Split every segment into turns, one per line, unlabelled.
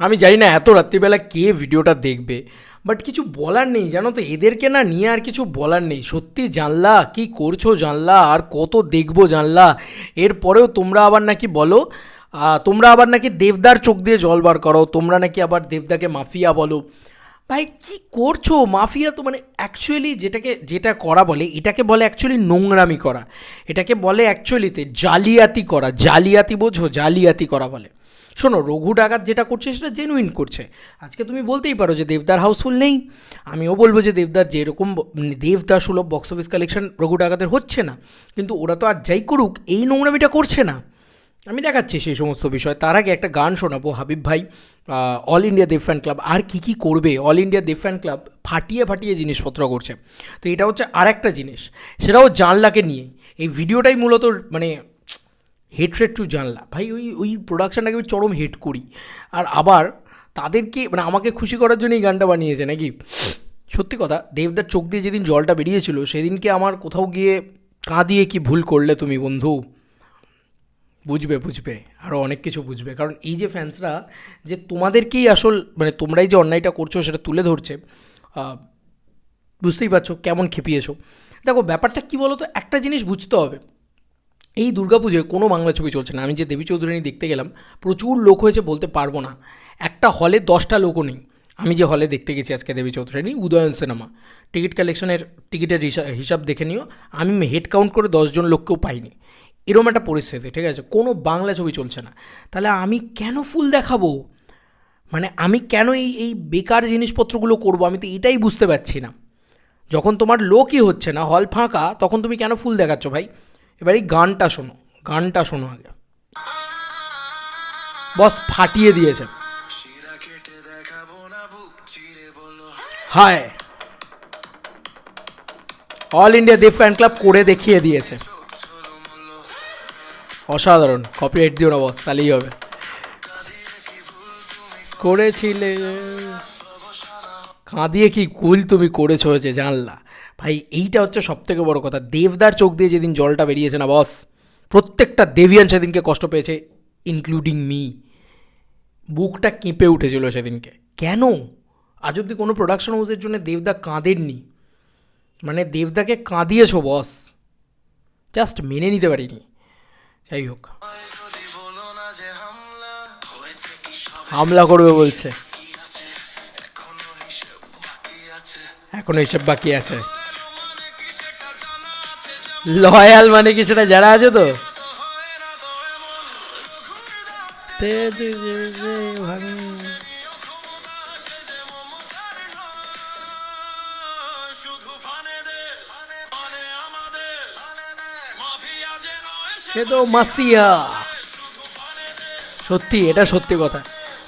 আমি জানি না এত রাত্রিবেলা কে ভিডিওটা দেখবে বাট কিছু বলার নেই, জানো তো, এদেরকে না নিয়ে আর কিছু বলার নেই। সত্যি জানলা, কি করছ জানলা, আর কত দেখব জানলা? এরপরেও তোমরা আবার নাকি বলো তোমরা আবার নাকি দেবদার চোখ দিয়ে জল বার করো, তোমরা নাকি আবার দেবদাকে মাফিয়া বলো। ভাই, কি করছ? মাফিয়া তো মানে অ্যাকচুয়ালি যেটাকে, যেটা করা বলে, এটাকে বলে অ্যাকচুয়ালি নোংরামি করা। এটাকে বলে অ্যাকচুয়ালিতে জালিয়াতি করা, জালিয়াতি বোঝো, জালিয়াতি করা বলে। শোনো, রঘু ডাকাত যেটা করছে সেটা জেনুইন করছে। আজকে তুমি বলতেই পারো যে দেবদার হাউসফুল নেই। আমিও বলব যে দেবদার যেরকম মানে দেবদার সুলভ বক্স অফিস কালেকশন রঘু ডাকাতের হচ্ছে না। কিন্তু ওরা তো আর যাই করুক, এই নোংরামিটা করছে না। আমি দেখাচ্ছি সেই সমস্ত বিষয়। তার আগে একটা গান শোনাবো, হাবিব ভাই। All India Dev fan club আর কী কী করবে? All India Dev fan club ফাটিয়ে ফাটিয়ে জিনিসপত্র করছে। তো এটা হচ্ছে আর একটা জিনিস। সেটাও জানলাকে নিয়ে এই ভিডিওটাই মূলত মানে হেট্রেড টু জানলা। ভাই, ওই ওই প্রোডাকশানটাকে আমি চরম হেট করি। আর আবার তাদেরকে মানে আমাকে খুশি করার জন্য এই গানটা বানিয়েছে নাকি? সত্যি কথা, দেবদার চোখ দিয়ে যেদিন জলটা বেরিয়েছিল, সেদিনকে আমার কোথাও গিয়ে কাঁদিয়ে কি ভুল করলে তুমি বন্ধু? বুঝবে বুঝবে আরও অনেক কিছু বুঝবে। কারণ এই যে ফ্যান্সরা যে তোমাদেরকেই আসল মানে তোমরাই যে অন্যায়টা করছ, সেটা তুলে ধরছে বুঝতেই পারছ কেমন খেপিয়েছো। দেখো, ব্যাপারটা কী বলো তো একটা জিনিস বুঝতে হবে। এই দুর্গাপুজোয় কোনো বাংলা ছবি চলছে না। আমি যে দেবী চৌধুরানী দেখতে গেলাম, প্রচুর লোক হয়েছে বলতে পারব না। একটা হলে দশটা লোকও নেই। আমি যে হলে দেখতে গেছি আজকে দেবী চৌধুরানী, উদয়ন সিনেমা। টিকিট কালেকশনের, টিকিটের হিসাব দেখে নিও। আমি হেড কাউন্ট করে দশজন লোককেও পাইনি। এরকম একটা পরিস্থিতি, ঠিক আছে? কোনো বাংলা ছবি চলছে না। তাহলে আমি কেন ফুল দেখাবো? মানে আমি কেন এই এই বেকার জিনিসপত্রগুলো করব? আমি তো এটাই বুঝতে পারছি না। যখন তোমার লোকই হচ্ছে না, হল ফাঁকা, তখন তুমি কেন ফুল দেখাচ্ছ ভাই? এবার এই গানটা শোনো গানটা শোনো আগে। বস ফাটিয়ে দিয়েছে। হায়। All India Dev fan club করে দেখিয়ে দিয়েছে। অসাধারণ কপিরাইট দিও না বস, তাহলেই হবে। করেছিলে। কাঁদিয়ে কি কুল তুমি করেছ যে জানলা। ভাই, এইটা হচ্ছে সব থেকে বড় কথা। দেবদার চোখ দিয়ে যেদিন জলটা বেরিয়েছে না বস প্রত্যেকটা দেবিয়ান সেদিনকে কষ্ট পেয়েছে ইনক্লুডিং মি বুকটা কেঁপে উঠেছিল সেদিনকে। কেন? আজ অব্দি কোনো প্রোডাকশন হাউসের জন্য দেবদা কাঁদেননি। মানে দেবদাকে কাঁদিয়েছো বস জাস্ট মেনে নিতে পারিনি। যাই হোক।
হামলা
করবে বলছে।
এখনও হিসেব বাকি আছে।
লয়াল মানে কি সেটা জানা আছে তো? সে তো সত্যি, এটা সত্যি কথা।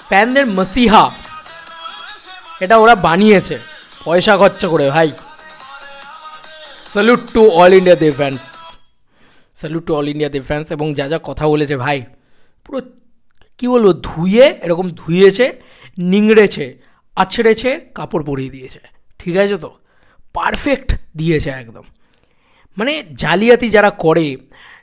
ফ্যানদের মাসিহা। এটা ওরা বানিয়েছে। পয়সা খরচা করে, ভাই। Salute to all India the fans salute to all India the fans এবং যা যা কথা বলেছে, ভাই, পুরো কী বলব, ধুয়ে, এরকম ধুয়েছে, নিংড়েছে, আছড়েছে, কাপড় পরিয়ে দিয়েছে। ঠিক আছে তো? পারফেক্ট দিয়েছে একদম। মানে জালিয়াতি যারা করে,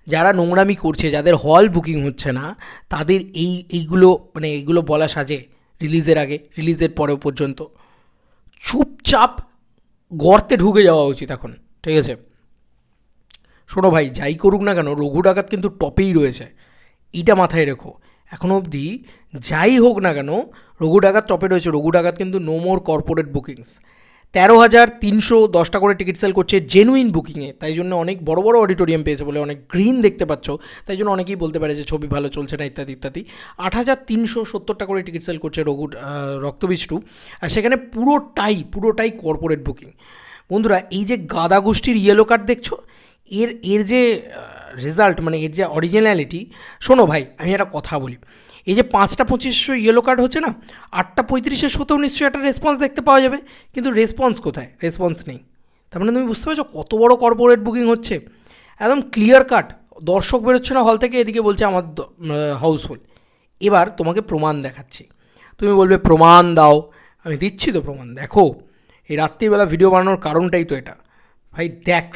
যারা নোংরামি করছে, যাদের হল বুকিং হচ্ছে না, তাদের এই, এইগুলো মানে এইগুলো বলা সাজে রিলিজের আগে রিলিজের পরেও পর্যন্ত। চুপচাপ গর্তে ঢুকে যাওয়া উচিত এখন। ঠিক আছে? শোনো ভাই যাই করুক না কেন রঘু ডাকাত কিন্তু টপেই রয়েছে। এটা মাথায় রেখো এখনও অবধি যাই হোক না কেন রঘু ডাকাত টপে রয়েছে। রঘু ডাকাত কিন্তু নো মোর কর্পোরেট বুকিংস তেরো হাজার তিনশো দশটা করে টিকিট সেল করছে জেনুইন বুকিংয়ে তাই জন্য অনেক বড় বড় অডিটোরিয়াম পেয়েছে বলে অনেক গ্রিন দেখতে পাচ্ছ। তাই জন্য অনেকেই বলতে পারে যে ছবি ভালো চলছে না ইত্যাদি ইত্যাদি। আট হাজার তিনশো সত্তরটা করে টিকিট সেল করছে রঘু আহ, রক্তবীজ টু আর সেখানে পুরোটাই পুরোটাই কর্পোরেট বুকিং বন্ধুরা, এই যে গাদা গোষ্ঠীর ইয়েলো কার্ড দেখছ, এর এর যে রেজাল্ট মানে এর যে অরিজিনালিটি শোনো ভাই, আমি একটা কথা বলি। এই যে পাঁচটা পঁচিশশো ইয়েলো কার্ড হচ্ছে না, আটটা পঁয়ত্রিশের শোতেও নিশ্চয়ই একটা রেসপন্স দেখতে পাওয়া যাবে, কিন্তু রেসপন্স কোথায়? রেসপন্স নেই। তার মানে তুমি বুঝতে পারছ কত বড় কর্পোরেট বুকিং হচ্ছে? একদম ক্লিয়ার কাট দর্শক বেরোচ্ছে না হল থেকে, এদিকে বলছে আমার হাউসফুল এবার তোমাকে প্রমাণ দেখাচ্ছি। তুমি বলবে, প্রমাণ দাও। আমি দিচ্ছি তো প্রমাণ, দেখো। এই রাত্রিবেলা ভিডিও বানানোর কারণটাই তো এটা। ভাই, দেখ।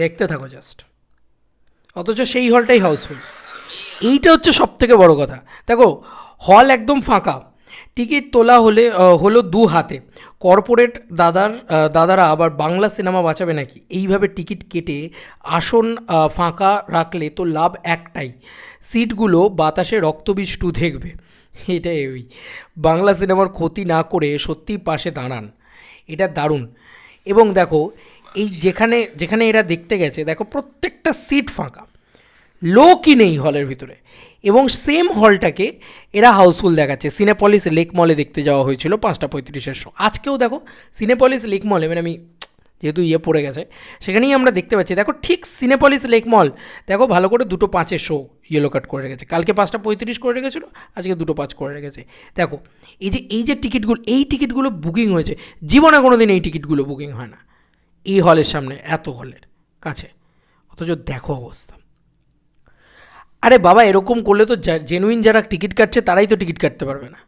দেখতে থাকো জাস্ট অথচ সেই হলটাই হাউসফুল এইটা হচ্ছে সব থেকে বড় কথা। দেখো হল একদম ফাঁকা। টিকিট তোলা হলে হলো দু হাতে। কর্পোরেট দাদার দাদারা আবার বাংলা সিনেমা বাঁচাবে নাকি? এইভাবে টিকিট কেটে আসন ফাঁকা রাখলে তো লাভ একটাই, সিটগুলো বাতাসে রক্তবিষ্টু দেখবে। এটাই ওই। বাংলা সিনেমার ক্ষতি না করে সত্যি পাশে দাঁড়ান। এটা দারুণ। এবং দেখো, এই যেখানে যেখানে এরা দেখতে গেছে, দেখো প্রত্যেকটা সিট ফাঁকা। লোকই নেই হলের ভিতরে। এবং সেম হলটাকে এরা হাউসফুল দেখাচ্ছে। সিনেপলিস লেক মলে দেখতে যাওয়া হয়েছিল পাঁচটা পঁয়ত্রিশের শো আজকেও দেখো সিনেপলিস লেক মলে মানে আমি যেহেতু ইয়ে পড়ে গেছে, সেখানেই আমরা দেখতে পাচ্ছি। দেখো, ঠিক সিনেপলিস লেক মল দেখো, ভালো করে দুটো পাঁচের শো ইয়েলো কাট করে রেখেছে। কালকে পাঁচটা পঁয়ত্রিশ করে রেখেছিলো, আজকে দুটো পাঁচ করে রেখেছে। দেখো, এই যে এই যে টিকিটগুলো, এই টিকিটগুলো বুকিং হয়েছে, জীবনে কোনো দিন এই টিকিটগুলো বুকিং হয় না। এই হলের সামনে, এত হলের কাছে। অথচ দেখো অবস্থা। আরে বাবা, এরকম করলে তো জেনুইন যারা টিকিট কাটছে, তারাই তো টিকিট কাটতে পারবে না।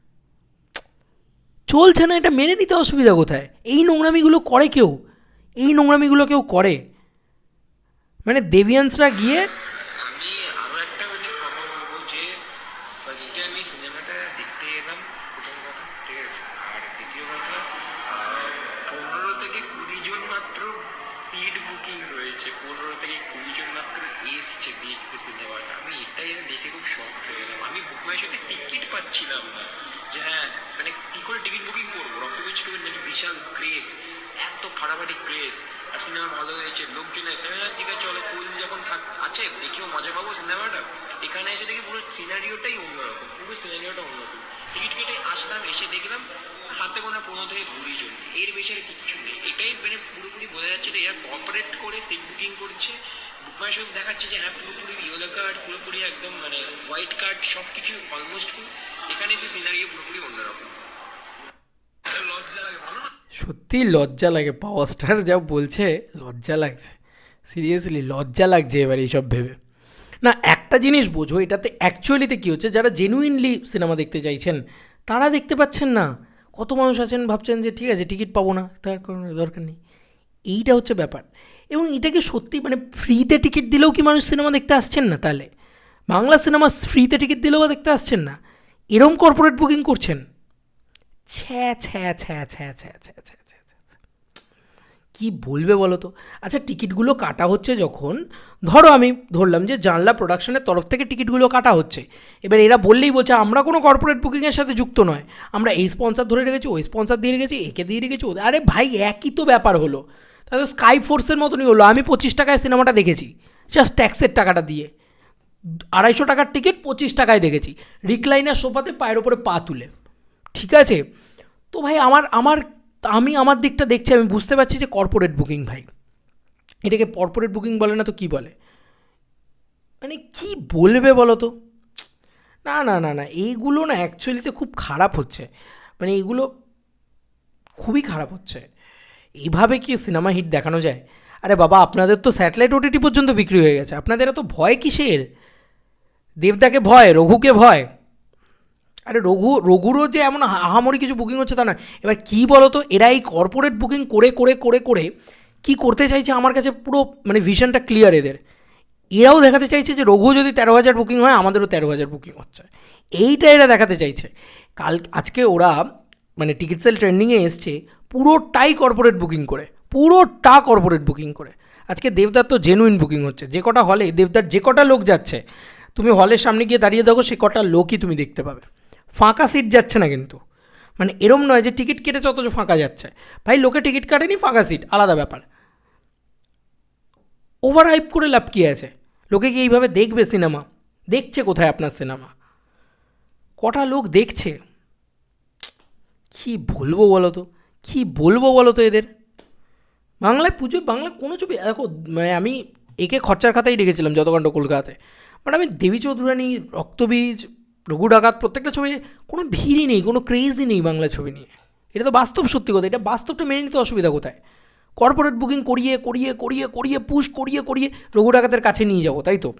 চলছে না এটা, মেনে নিতে অসুবিধা কোথায়? এই নোংরামিগুলো করে কেউ? এই নোংরামিগুলো কেউ করে? মানে দেবিয়ান্সরা গিয়ে
আমি আরও একটা মানে কথা বলব যে ফার্স্টে আমি সিনেমাটা দেখতে এলাম প্রথম কথা ঠিক আছে আর দ্বিতীয় কথা পনেরো থেকে কুড়ি জন মাত্র সিট বুকিং রয়েছে পনেরো থেকে কুড়ি জন মাত্র এসছে দেখতে সিনেমাটা আমি এটাই দেখে খুব শখ হয়ে গেলাম সাথে টিকিট পাচ্ছিলাম না। যে হ্যাঁ মানে কি করে টিকিট বুকিং করব? রক্তবীজ টুবির নাকি বিশাল ক্রেজ এত ফাটাফাটি ক্রেজ আর সিনেমা ভালো হয়েছে, লোকজন এসে হ্যাঁ ঠিক আছে, চলো, ফুল যখন থাক আছে, দেখেও মজা পাবো সিনেমাটা এখানে এসে দেখি পুরো সিনারিওটাই অন্যরকম, পুরো সিনারিওটা অন্যরকম। টিকিট কেটে আসলাম, এসে দেখলাম হাতে গোনা পনেরো থেকে কুড়ি জন। এর বেশি আর কিচ্ছু নেই। এটাই মানে পুরোপুরি বোঝা যাচ্ছে যে এরা কর্পোরেট করে সিট বুকিং করছে। শুধু দেখাচ্ছে যে হ্যাঁ পুরোপুরি ইয়েলো কার্ড পুরোপুরি একদম মানে হোয়াইট কার্ড সব কিছু অলমোস্ট এখানে এসে সিনারিও পুরোপুরি অন্যরকম।
সত্যি লজ্জা লাগে পাওয়ার স্টার যা বলছে, লজ্জা লাগছে। সিরিয়াসলি লজ্জা লাগছে এবার এইসব ভেবে। না, একটা জিনিস বোঝো, এটাতে অ্যাকচুয়ালিতে কী হচ্ছে, যারা জেনুইনলি সিনেমা দেখতে চাইছেন, তারা দেখতে পাচ্ছেন না। কত মানুষ আছেন, ভাবছেন যে ঠিক আছে, টিকিট পাবো না, তার কোনো দরকার নেই। এইটা হচ্ছে ব্যাপার। এবং এটাকে সত্যি মানে ফ্রিতে টিকিট দিলেও কি মানুষ সিনেমা দেখতে আসছেন না তাহলে? বাংলা সিনেমা ফ্রিতে টিকিট দিলেও দেখতে আসছেন না? এরম কর্পোরেট বুকিং করছেন? ছ্যা ছ্যা ছ্যা ছ্যা ছ্যা ছ্যা ছ্যা কি বলবে বলো তো? আচ্ছা টিকিটগুলো কাটা হচ্ছে যখন, ধরো আমি ধরলাম যে জানলা প্রোডাকশনের তরফ থেকে টিকিটগুলো কাটা হচ্ছে। এবার এরা বললেই বলছে, আমরা কোনো কর্পোরেট বুকিংয়ের সাথে যুক্ত নয়। আমরা এই স্পন্সার ধরে রেখেছি, ওই স্পন্সার দিয়ে রেখেছি, একে দিয়ে রেখেছি আরে ভাই, একই তো ব্যাপার হলো। তাহলে স্কাই ফোর্সের মতনই হলো। আমি পঁচিশ টাকায় সিনেমাটা দেখেছি। জাস্ট ট্যাক্সের টাকাটা দিয়ে। আড়াইশো টাকার টিকিট পঁচিশ টাকায় দেখেছি। রিক্লাইনার সোফাতে পায়ের ওপরে পা তুলে। ঠিক আছে? তো ভাই, আমার আমার, আমি আমার দিকটা দেখছি, আমি বুঝতে পারছি যে কর্পোরেট বুকিং ভাই। এটাকে কর্পোরেট বুকিং বলে না তো কি বলে? মানে কি বলবে বলো তো? না না না না, এইগুলো না অ্যাকচুয়ালিতে খুব খারাপ হচ্ছে। মানে এইগুলো খুবই খারাপ হচ্ছে। এইভাবে কি সিনেমা হিট দেখানো যায়? আরে বাবা, আপনাদের তো স্যাটেলাইট ওটিটি পর্যন্ত বিক্রি হয়ে গেছে। আপনাদের এত ভয় কিসের? দেবদাকে ভয়, রঘুকে ভয়। আরে রঘু, রঘুরও যে এমন আহামরি কিছু বুকিং হচ্ছে তা না। এবার কী বলো তো এরা এই কর্পোরেট বুকিং করে করে করে করে কি করতে চাইছে আমার কাছে পুরো মানে ভিশনটা ক্লিয়ার এদের। এরাও দেখাতে চাইছে যে রঘু যদি তেরো হাজার বুকিং হয়, আমাদেরও তেরো হাজার বুকিং হচ্ছে। এইটা এরা দেখাতে চাইছে। কাল, আজকে ওরা মানে টিকিট সেল ট্রেন্ডিংয়ে এসছে পুরোটাই কর্পোরেট বুকিং করে, পুরোটা কর্পোরেট বুকিং করে। আজকে দেবদার তো জেনুইন বুকিং হচ্ছে, যে কটা হলে দেবদার যে কটা লোক যাচ্ছে, তুমি হলের সামনে গিয়ে দাঁড়িয়ে দেখো, সে কটা লোকই তুমি দেখতে পাবে। ফাঁকা সিট যাচ্ছে না কিন্তু। মানে এরম নয় যে টিকিট কেটেছে অথচ ফাঁকা যাচ্ছে। ভাই, লোকে টিকিট কাটেনি, ফাঁকা সিট আলাদা ব্যাপার। ওভার হাইপ করে লাভ কী আছে? লোকে কি এইভাবে দেখবে সিনেমা দেখছে কোথায় আপনার সিনেমা কটা লোক দেখছে? কি বলব বলো তো? কী বলব বলো তো এদের? বাংলায় পুজো বাংলা কোনো ছবি, দেখো মানে আমি একে খরচার খাতাই রেখেছিলাম যতকাণ্ড কলকাতাতে। বাট আমি দেবী চৌধুরানী, রক্তবীজ, রঘু ডাকাত, প্রত্যেকটা ছবি, কোনো ভিড়ই নেই, কোনো ক্রেজই নেই বাংলা ছবি নিয়ে। এটা তো বাস্তব সত্যি কথা, এটা বাস্তবটা মেনে নিতে অসুবিধা কোথায়? কর্পোরেট বুকিং করিয়ে করিয়ে করিয়ে করিয়ে পুশ করিয়ে করিয়ে রঘু ডাকাতের কাছে নিয়ে যাব, তাই তো?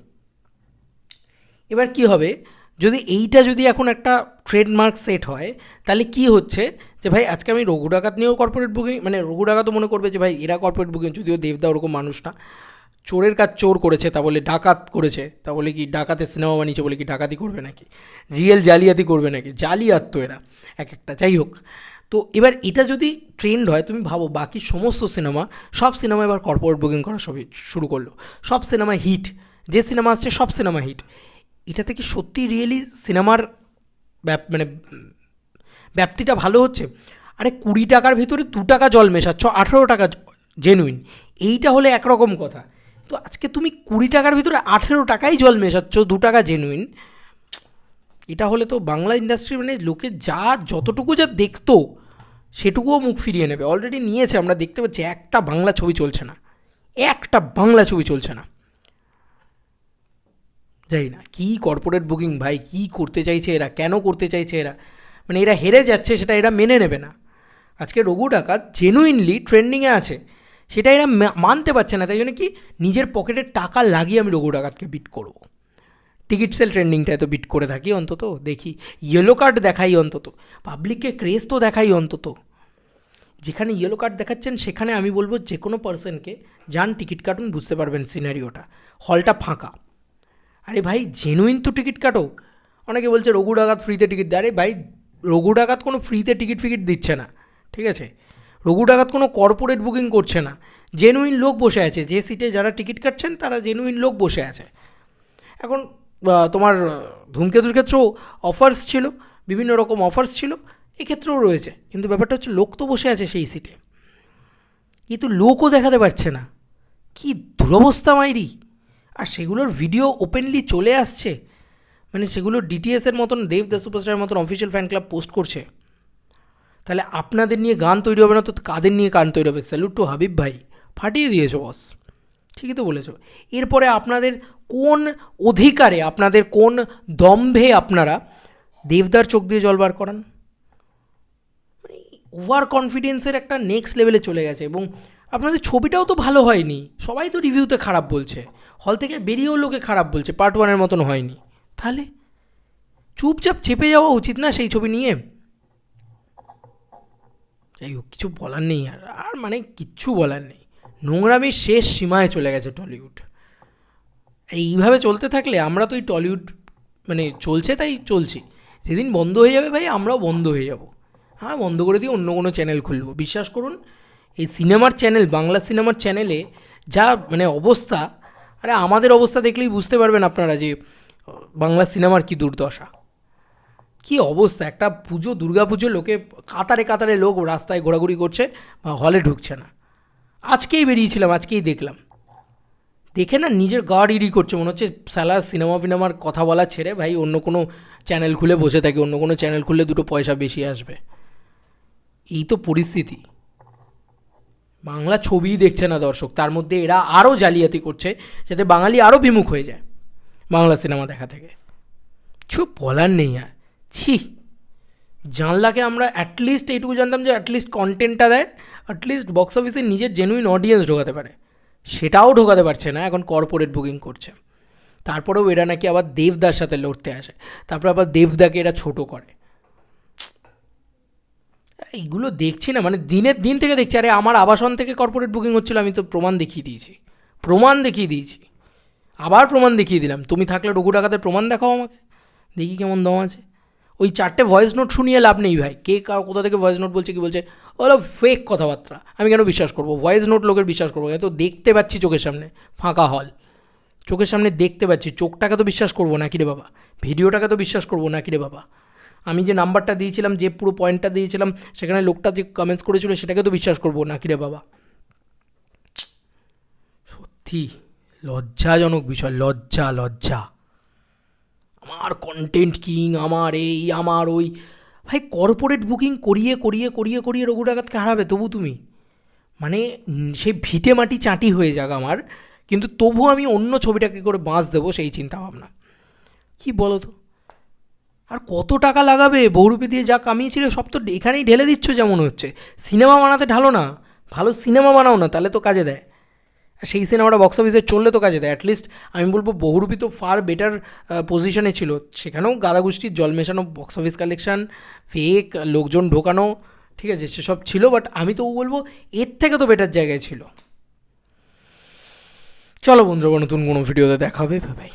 এবার কি হবে? যদি এইটা যদি এখন একটা ট্রেডমার্ক সেট হয়, তাহলে কি হচ্ছে? যে ভাই, আজকে আমি রঘু ডাকাত নিয়েও কর্পোরেট বুকিং মানে রঘু ডাকাত মনে করবে যে ভাই, এরা কর্পোরেট বুকিং যদিও দেবদা ওরকম মানুষ না। চোরের কাজ চোর করেছে, তা বলে ডাকাত করেছে। তা বলে কি ডাকাতের সিনেমা বানিয়েছে বলে কি ডাকাতি করবে নাকি? রিয়েল জালিয়াতি করবে নাকি? জালিয়াত তো এরা, এক একটা, যাই হোক। তো এবার এটা যদি ট্রেন্ড হয়, তুমি ভাবো বাকি সমস্ত সিনেমা সব সিনেমা এবার কর্পোরেট বুকিং করা সবই শুরু করল। সব সিনেমা হিট যে সিনেমা আসছে সব সিনেমা হিট এটাতে কি সত্যি রিয়েলি সিনেমার মানে ব্যাপ্তিটা ভালো হচ্ছে। আরে কুড়ি টাকার ভিতরে দু টাকা জল মেশাচ্ছ, আঠেরো টাকা জেনুইন এইটা হলে একরকম কথা। তো আজকে তুমি কুড়ি টাকার ভিতরে আঠেরো টাকাই জল মেশাচ্ছ, দু টাকা জেনুইন এটা হলে তো বাংলা ইন্ডাস্ট্রি মানে লোকে যা, যতটুকু যা দেখতো, সেটুকুও মুখ ফিরিয়ে নেবে। অলরেডি নিয়েছে, আমরা দেখতে পাচ্ছি, একটা বাংলা ছবি চলছে না। একটা বাংলা ছবি চলছে না। যাই না, কী কর্পোরেট বুকিং ভাই, কী করতে চাইছে এরা, কেন করতে চাইছে এরা? মানে এরা হেরে যাচ্ছে, সেটা এরা মেনে নেবে না। আজকে রঘু ডাকাত জেনুইনলি ট্রেন্ডিংয়ে আছে। সেটা এরা মানতে পারছে না, তাই জন্য কি নিজের পকেটের টাকা লাগিয়ে আমি রঘু ডাকাতকে বিট করব। টিকিট সেল ট্রেন্ডিংটায় তো বিট করে থাকি অন্তত, দেখি। ইয়েলো কার্ড দেখাই অন্তত পাবলিককে ক্রেজ তো দেখাই অন্তত। যেখানে ইয়েলো কার্ড দেখাচ্ছেন, সেখানে আমি বলব যে কোনো পার্সনকে যান টিকিট কাটুন, বুঝতে পারবেন সিনারিওটা হলটা ফাঁকা। আরে ভাই জেনুইন তো টিকিট কাটো। অনেকে বলছে, রঘু ডাকাত ফ্রিতে টিকিট দেয় আরে ভাই, রঘু ডাকাত কোনো ফ্রিতে টিকিট ফিকিট দিচ্ছে না, ঠিক আছে? রঘু ডাকাত কোনো কর্পোরেট বুকিং করছে না। জেনুইন লোক বসে আছে, যে সিটে যারা টিকিট কাটছেন, তারা জেনুইন লোক বসে আছে। এখন তোমার ধূমকেতুর ক্ষেত্রেও অফার্স ছিল, বিভিন্ন রকম অফার্স ছিল, এক্ষেত্রেও রয়েছে। কিন্তু ব্যাপারটা হচ্ছে, লোক তো বসে আছে সেই সিটে কিন্তু লোকও দেখাতে পারছে না। কি দুরবস্থা মাইরি! আর সেগুলোর ভিডিও ওপেনলি চলে আসছে। মানে সেগুলো ডিটিএসের মতন দেব দ্য সুপারস্টারের মতন অফিসিয়াল ফ্যান ক্লাব পোস্ট করছে। তাহলে আপনাদের নিয়ে গান তৈরি হবে না, তো কাদের নিয়ে গান তৈরি হবে? স্যালুট টু হাবিব ভাই। ফাটিয়ে দিয়েছ বস ঠিকই তো বলেছ। এরপরে আপনাদের কোন অধিকারে, আপনাদের কোন দম্ভে আপনারা দেবদার চোখ দিয়ে জল বার করান? ওভার কনফিডেন্সের একটা নেক্সট লেভেলে চলে গেছে এবং আপনাদের ছবিটাও তো ভালো হয়নি। সবাই তো রিভিউতে খারাপ বলছে। হল থেকে বেরিয়েও লোকে খারাপ বলছে। পার্ট ওয়ানের মতন হয়নি। তাহলে চুপচাপ চেপে যাওয়া উচিত না সেই ছবি নিয়ে? যাই হোক, কিছু বলার নেই আর। আর মানে কিচ্ছু বলার নেই। নোংরামির শেষ সীমায় চলে গেছে টলিউড। এইভাবে চলতে থাকলে আমরা তো এই টলিউড মানে চলছে তাই চলছি। যেদিন বন্ধ হয়ে যাবে ভাই, আমরাও বন্ধ হয়ে যাব। হ্যাঁ বন্ধ করে দিয়ে অন্য কোনো চ্যানেল খুলব। বিশ্বাস করুন এই সিনেমার চ্যানেল, বাংলা সিনেমার চ্যানেলে যা মানে অবস্থা, আরে আমাদের অবস্থা দেখলেই বুঝতে পারবেন আপনারা যে, বাংলা সিনেমার কি দুর্দশা। কি অবস্থা, একটা পুজো, দুর্গা পুজো, লোকে কাতারে কাতারে লোক রাস্তায় ঘোরাঘুরি করছে, বা হলে ঢুকছে না। আজকেই বেরিয়েছিলাম, আজকেই দেখলাম। দেখে না নিজের গার্ড ইডি করছে, মনে হচ্ছে সালা সিনেমা ফিনেমার কথা বলা ছেড়ে ভাই অন্য কোনো চ্যানেল খুলে বসে থাকে, অন্য কোনো চ্যানেল খুললে দুটো পয়সা বেশি আসবে। এই তো পরিস্থিতি। বাংলা ছবিই দেখছে না দর্শক। তার মধ্যে এরা আরও জালিয়াতি করছে, যাতে বাঙালি আরও বিমুখ হয়ে যায় বাংলা সিনেমা দেখা থেকে। কিছু বলার নেই আর। ছি, জানলাকে আমরা অ্যাটলিস্ট এইটুকু জানতাম যে অ্যাটলিস্ট কন্টেন্টটা দেয় অ্যাটলিস্ট বক্স অফিসে নিজের জেনুইন অডিয়েন্স ঢোকাতে পারে। সেটাও ঢোকাতে পারছে না, এখন কর্পোরেট বুকিং করছে। তারপরেও এরা নাকি আবার দেবদার সাথে লড়তে আসে। তারপর আবার দেবদাকে এরা ছোট করে। এইগুলো দেখছি না মানে দিনের দিন থেকে দেখছি। আরে, আমার আবাসন থেকে কর্পোরেট বুকিং হচ্ছিল, আমি তো প্রমাণ দেখিয়ে দিয়েছি। প্রমাণ দেখিয়ে দিয়েছি। আবার প্রমাণ দেখিয়ে দিলাম। তুমি থাকলে রঘু ডাকাতের প্রমাণ দেখাও আমাকে। দেখি কেমন দম আছে। ওই চারটে ভয়েস নোট শুনিয়ে লাভ নেই ভাই। কে কার কোথা থেকে ভয়েস নোট বলছে, কি বলছে, ওগুলো ফেক কথাবার্তা। আমি কেন বিশ্বাস করব? ভয়েস নোট লোকের বিশ্বাস করব। এত দেখতে পাচ্ছি চোখের সামনে, ফাঁকা হল চোখের সামনে দেখতে পাচ্ছি। চোখটাকে তো বিশ্বাস করব না কি রে বাবা? ভিডিওটাকে তো বিশ্বাস করব না কি রে বাবা? আমি যে নাম্বারটা দিয়েছিলাম, যে পুরো পয়েন্টটা দিয়েছিলাম, সেখানে লোকটা যে কমেন্টস করেছিল, সেটাকে তো বিশ্বাস করব। না কি রে বাবা? সত্যি, লজ্জাজনক বিষয়, লজ্জা লজ্জা। আমার কন্টেন্ট কিং আমার এই, আমার ওই। ভাই কর্পোরেট বুকিং করিয়ে করিয়ে করিয়ে করিয়ে রঘু ডাকাতকে হারাবে, তবু তুমি। মানে সে ভিটে মাটি চাঁটি হয়ে যাক আমার, কিন্তু তবু আমি অন্য ছবিটাকে করে বাঁচ দেবো সেই চিন্তা ভাবনা কি বলো তো? আর কত টাকা লাগাবে? বহুরূপী দিয়ে যা কামিয়েছিল সব তো এখানেই ঢেলে দিচ্ছ যেমন হচ্ছে। সিনেমা বানাতে ঢালো না। ভালো সিনেমা বানাও না, তাহলে তো কাজে দেয়। আর সেই সিনেমাটা বক্স অফিসে চললে তো কাজে দেয়। অ্যাটলিস্ট আমি বলব বহুরূপী তো ফার বেটার পজিশনে ছিল। সেখানেও গাদাগুষ্টির জল মেশানো বক্স অফিস কালেকশান ফেক লোকজন ঢোকানো, ঠিক আছে, সেসব ছিল বাট আমি তো বলব এর থেকে তো বেটার জায়গায় ছিল। চলো বন্ধুরা, নতুন কোনো ভিডিওতে দেখা হবে। ভাই